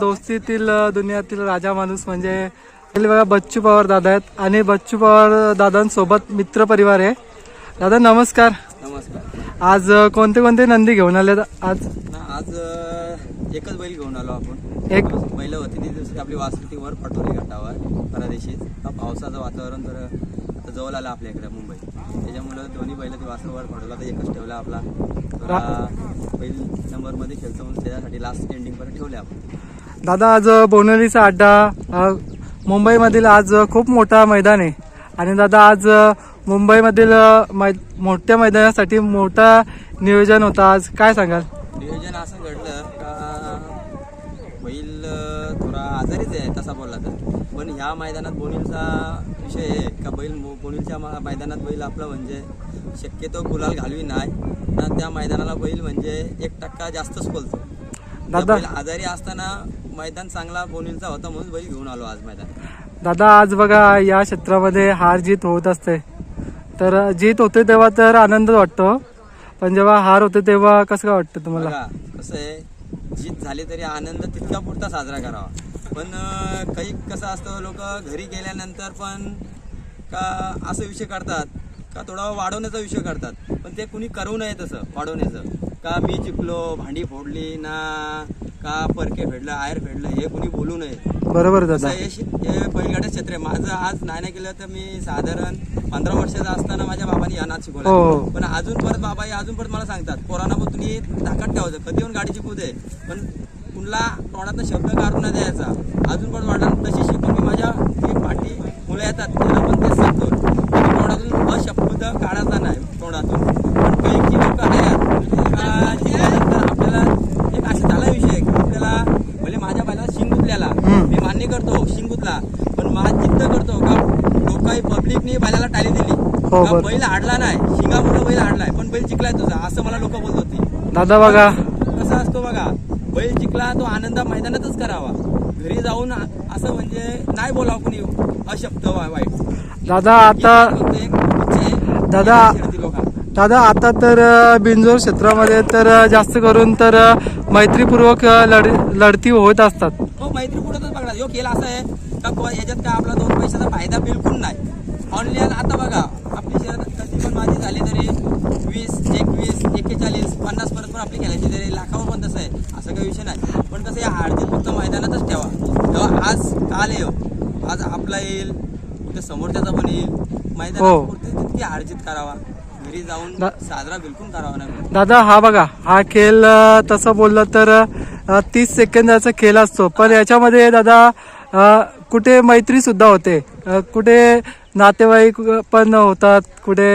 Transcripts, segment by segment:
दोस्तीतील दुनियातील राजा माणूस म्हणजे बघा बच्चू पवार दादा आहेत. आणि बच्चू पवार दादांसोबत मित्र परिवार आहे. दादा नमस्कार. नमस्कार. आज कोणते कोणते नंदी घेऊन आले आज? ना आज एकच बैल घेऊन आलो आपण. एक? बैल होती ती दुसरी आपली वासरती वर पाठवली घाटावर परदेशी पावसाचं वातावरण तर जवळ आलं आपल्या इकडे मुंबई त्याच्यामुळं दोन्ही बैल ती वासर वर पाठवला तर एकच ठेवला आपला. बैल नंबरमध्ये खेळतो म्हणून त्याच्यासाठी लास्ट एंडिंगपर्यंत ठेवले आपण. दादा आज अ, बोनवलीचा अड्डा मुंबईमधील आज खूप मोठा मैदान आहे. आणि दादा आज मुंबईमधील मै मोठ्या मैदानासाठी मोठा नियोजन होता. आज काय सांगाल? नियोजन असं घडलं का बैल थोडा आजारीच आहे तसा बोलला तर. पण ह्या मैदानात बोनीलचा विषय आहे का बैल बोनीलच्या मैदानात बैल आपला म्हणजे शक्यतो गुलाल घालवी नाही. ना त्या मैदानाला बैल म्हणजे एक टक्का जास्तच बोलतो. दादा- आजारी असताना मैदान चांगला बोनीलचा होता म्हणून बैल घेऊन आलो आज मैदान. दादा आज बघा या क्षेत्रामध्ये हार जीत होत असते. तर जीत होते तेव्हा तर आनंद वाटतो. पण जेव्हा हार होते तेव्हा कसं काय वाटतं तुम्हाला? बघा कसं आहे जीत झाली तरी आनंद तितका पुरता साजरा करावा. पण अं, काही कसं असतं लोक घरी गेल्यानंतर पण का असं विषय करतात का थोडा वाढवण्याचा विषय करतात पण ते कुणी करू नये तसं वाढवण्याचं. का मी चिपलो भांडी फोडली ना का परके फेडलं आयर फेडलं हे कुणी बोलू नये. बरोबर दादा. हे शे- हे बैलगाड्या क्षेत्र आहे. माझं आज नाही नाही केलं तर मी साधारण पंधरा वर्षाचा असताना माझ्या बाबांनी या नाच हो, शिकवला. हो. पण अजून परत बाबा हे अजून परत मला सांगतात पोरांना पण तुम्ही ताकद ठेवायचं कधी येऊन गाडी शिकू दे. पण कुणला तोंडातनं शब्द काढून नाही द्यायचा. अजून परत वाटलं तशी शिकून मी माझ्या ती पाठी मुलं येतात त्याला पण तेच सांगतो. की तोंडातून अशब्द काढायचा नाही तोंडातून पण काही की लोक आहेत का जिल्ह्यानंतर आपल्याला एक असा झाला विषय की आपल्याला भले माझ्या बैलाला शिंग गुतल्याला हम्म. मी मान्य गुतला पण माझा जिद्द करतो का लोकांनी पब्लिकनी बैलाला टाळी दिली. हो, का. बैल हाडला नाही शिंगामुळे बैल हाडलाय पण बैल जिंकलाय तुझा असं मला लोक बोलत होती. दादा बघा. कसं असतो बघा. बैल जिंकला तो आनंद मैदानातच करावा. घरी जाऊन असं म्हणजे नाही बोलावं कुणी अशब्द वाईट. दादा आता. दादा. दादा आता तर बिंजोर क्षेत्रामध्ये तर जास्त करून तर मैत्रीपूर्वक लढ लढती होत असतात. हो मैत्री कुठंच बघा. यो केला असं आहे. का याच्यात का आपला दोन पैशाचा फायदा बिलकुल नाही. ऑनलाईन आता बघा आपली शहरात कधी पण माझी झाली तरी वीस एकवीस एक्केचाळीस पन्नास पर्यंत पण आपली खेळायची तरी लाखावर पण तसं आहे असं काही विषय नाही. पण कसं या हारजीत फक्त मैदानातच ठेवा. तेव्हा आज काल येऊ आज आपला येईल उद्या समोरच्याचा पण येईल. हो. मैदानात पुरती तितकी हारजीत करावा. घरी जाऊन साजरा बिलकुल करावा नाही. दादा हा बघा हा खेळ तसं बोललं तर तीस सेकंदाचा खेळ असतो. पण याच्यामध्ये दादा कुठे मैत्री सुद्धा होते. कुठे नातेवाईक पण होतात कुठे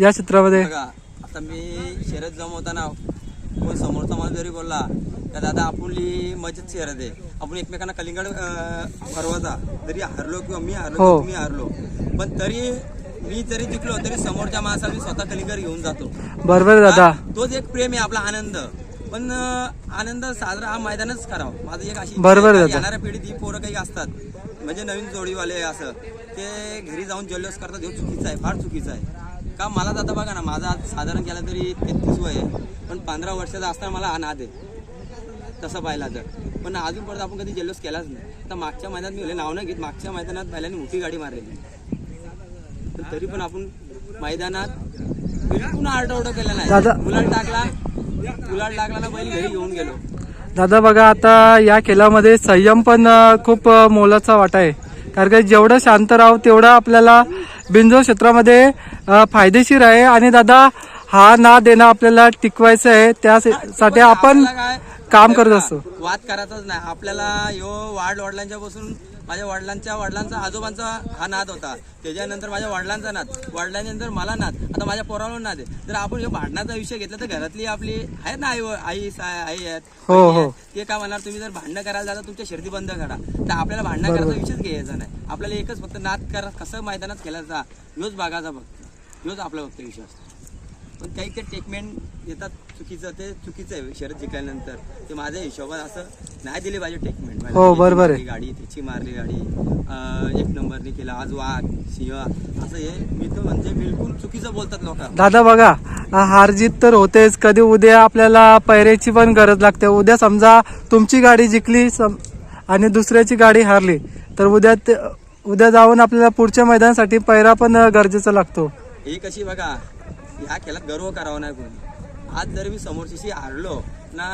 या क्षेत्रामध्ये? आता मी शर्यत जमवताना कोण समोरचा माणूस जरी बोलला का दादा आपली मजेत शर्यत आहे. आपण एकमेकांना कलिंगड अं, फरवाचा जरी हरलो किंवा मी हरलो हो. तुम्ही हरलो पण तरी मी जरी जिंकलो तरी समोरच्या माणसाला मी स्वतः कलिंगड घेऊन जातो. बरोबर दादा? तोच एक प्रेम आहे आपला आनंद. पण आनंद साजरा हा मैदानच करावा. माझं एक अशी बरोबर दादा. येणाऱ्या पिढीत ही पोरं काही असतात. म्हणजे नवीन जोडीवाले असं. ते घरी जाऊन जल्लोष करतात हे चुकीचं आहे फार चुकीचं आहे. का मला आता बघा ना माझा आज साधारण केला तरी तेहतीस वय आहे. पण पंधरा वर्षाचा असताना मला हा नाद आहे. तसं पाहिला तर. पण अजून परत आपण कधी जल्लोष केलाच नाही. आता मागच्या मैदानात मी नाव नाही घेत. मागच्या मैदानात बैलांनी मोठी गाडी मारलेली. पण तरी पण आपण मैदानात बिलकुल आरडाओरडा केला नाही. गुलाल टाकला टाकला ना बैल घरी घेऊन गेलो. दादा बघा आता या खेळामध्ये संयम पण खूप मोलाचा वाटा आहे. कारण का जेवढं शांत राहू तेवढं आपल्याला बिंजो क्षेत्रामध्ये फायदेशीर आहे. आणि दादा हा ना देणं आपल्याला टिकवायचं आहे. त्यासाठी आपण काम करत असतो. वाद करायचाच नाही. आपल्याला यो वाढ वडिलांच्या पासून माझ्या वडिलांच्या वडिलांचा आजोबांचा हा नाद होता. त्याच्यानंतर माझ्या वडिलांचा नाद वडिलांनंतर मला नाद. आता माझ्या पोरावर नाद आहे. जर आपण हे भांडणाचा विषय घेतला तर घरातली आपली आहेत ना आई आई आई आहेत हो, हो. ते काय म्हणणार? तुम्ही जर भांडणं करायला जाता तुमच्या शर्दी बंद करा. तर आपल्याला भांडणं करायचा विषयच घ्यायचा नाही. आपल्याला एकच फक्त नाद करा. कसं मैदानात खेळायचा ह्योच बागाचा फक्त. ह्योच आपला फक्त विषय असतो. पण काही ते टेकमेंट येतात चुकीचं ते चुकीचं आहे शरद जिंकल्यानंतर. ते माझ्या हिशोबात असं नाही दिली पाहिजे ट्रीटमेंट हो, बरोबर आहे. गाडी तिची मारली गाडी. अं, एक नंबरनी केला आज वाघ सिंह असं हे मी तर म्हणजे बिलकुल चुकीचं बोलतात लोक. दादा बघा हारजीत तर होतेच. कधी उद्या आपल्याला पैऱ्याची पण गरज लागते. उद्या समजा तुमची गाडी जिंकली सम- आणि दुसऱ्याची गाडी हारली तर उद्या ते- उद्या जाऊन आपल्याला पुढच्या मैदानासाठी पैरा पण गरजेचा लागतो. ही कशी बघा ह्या खेळात गर्व करावा नाही कोणी. आज जर मी समोरच्याशी हारलो ना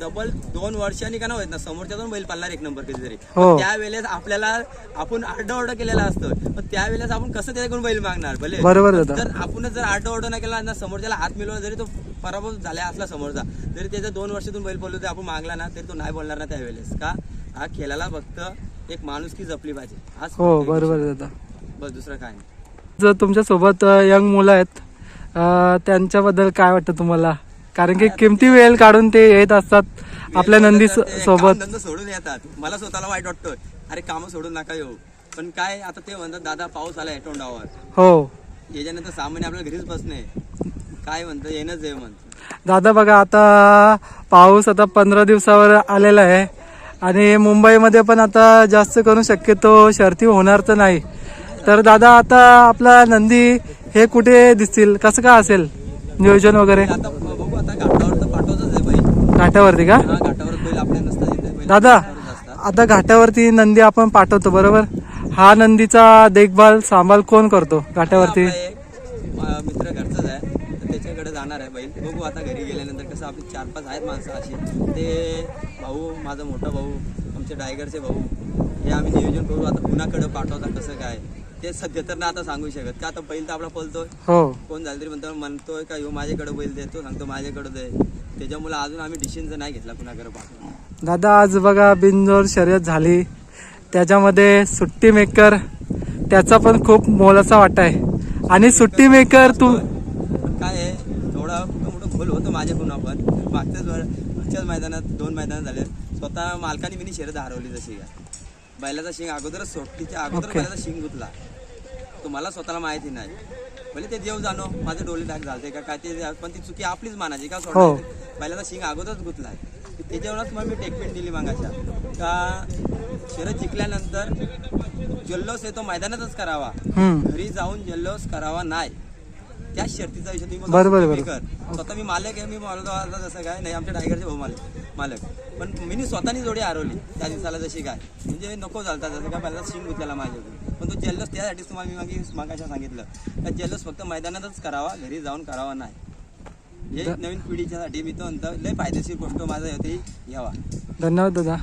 डबल दोन वर्षांनी का ना होत ना समोरच्या दोन बैल पालणार एक नंबर कधीतरी. हो. त्यावेळेस आपल्याला आपण आरडा ऑर्डर केलेला असतो. पण त्यावेळेस आपण कसं त्याच्याकडून बैल मागणार भले? बरोबर दादा जर आपणच जर आरडा ऑर्डर नाही केला ना समोरच्याला हात मिळवला जरी तो पराभव झाला असला समोरचा जरी त्याच्या दोन वर्षातून बैल बोललो तरी आपण मागला ना तरी तो नाही बोलणार ना त्यावेळेस. का? हा खेळाला फक्त एक माणुसकी जपली पाहिजे. हाच हो फक्त बरोबर. दादा बस दुसरं काय नाही. जर तुमच्यासोबत यंग मुलं आहेत त्यांच्याबद्दल काय वाटतं तुम्हाला? कारण की किमती वेळ काढून ते येत असतात आपल्या नंदी सोबत. सोडून येतात. मला स्वतःला वाईट वाटतं अरे कामं सोडून नका येऊ. पण काय आता ते म्हणतात दादा पाऊस आलाय तोंडावर. हो. याच्यानंतर सामान्य आपल्याला घरीच बसणे काय म्हणतं? येणंच आहे म्हणतं. दादा बघा आता पाऊस आता पंधरा दिवसावर आलेला आहे. आणि मुंबईमध्ये पण आता जास्त करून शक्यतो शर्ती होणार तर नाही. तर दादा आता आपला नंदी हे कुठे दिसतील? कसं काय असेल? नियोजन वगैरे? आता बघू आता घाटावर तर पाठवतच आहे बैल. घाटावरती का? हा घाटावर बैल आपले नसतात इथे. बैल दादा. आता घाटावरती नंदी आपण पाठवतो बरोबर? हा नंदीचा देखभाल सांभाळ कोण करतो घाटावरती? आपला एक अं, मित्र घरचाच आहे. तर त्याच्याकडे जाणार आहे बैल. बघू आता घरी गेल्यानंतर कसं आपले चार पाच आहेत माणसं अशी. ते भाऊ माझा मोठा भाऊ आमचे डायगरचे भाऊ हे आम्ही नियोजन करू. आता कुणाकडे पाठवता कसं काय? ते सध्या तर ना आता सांगू शकत. का आता बैल तर आपला पळतोय. हो. कोण झालं तरी म्हणतो म्हणतोय का ह्यो माझ्याकडे बैल दे तो सांगतो माझ्याकडे दे. त्याच्यामुळे अजून आम्ही डिसिजन नाही घेतला कुणाकडे पाठवून. दादा आज बघा बिनजोर शर्यत झाली. त्याच्यामध्ये सुट्टी मेकर त्याचा पण खूप मोलाचा वाटा आहे. आणि सुट्टी मेकर तू काय आहे थोडा कुठं मोठं खोल होतं माझ्याकडून आपण. मागच्याच वर- मागच्याच मैदानात दोन मैदान झाले स्वतः मालकाने मी शर्यत हरवली जशी. काय बैलाचा शिंग अगोदरच सोडतीच्या अगोदर ओके. बैलाचा शिंग गुतला. तो मला स्वतःला माहिती नाही. भले ते देव जाणो माझे डोळे टाक झालते का काय ते पण ती चुकी आपलीच मानायची का हो. सोडा बैलाचा शिंग अगोदरच गुतलाय त्याच्यावरच मग मी टेकमेंट दिली मागाच्या. का शर्यत जिंकल्यानंतर जल्लोष आहे तो मैदानातच करावा. हम्म. घरी जाऊन जल्लोष करावा नाही. त्या शर्तीचा विषय तुम्ही बरोबर, बघा, बरोबर. कर. स्वतः मी मालक आहे मी बोलतो आता जसं काय? नाही आमच्या टायगरचे भाऊ मालक मालक. पण मी स्वतःनी जोडी हरवली त्या दिवसाला जशी काय. म्हणजे नको चालतात जसं काय पहिला शिंग गुतलेला माझ्याकडून पण तो जल्लोष त्यासाठीच तुम्हाला मी मागे मागाच्या सांगितलं. का जल्लोष फक्त मैदानातच करावा घरी जाऊन करावा नाही. हे नवीन पिढीच्यासाठी मी तो म्हणतो लय फायदेशीर गोष्ट माझा होती घ्यावा धन्यवाद दादा.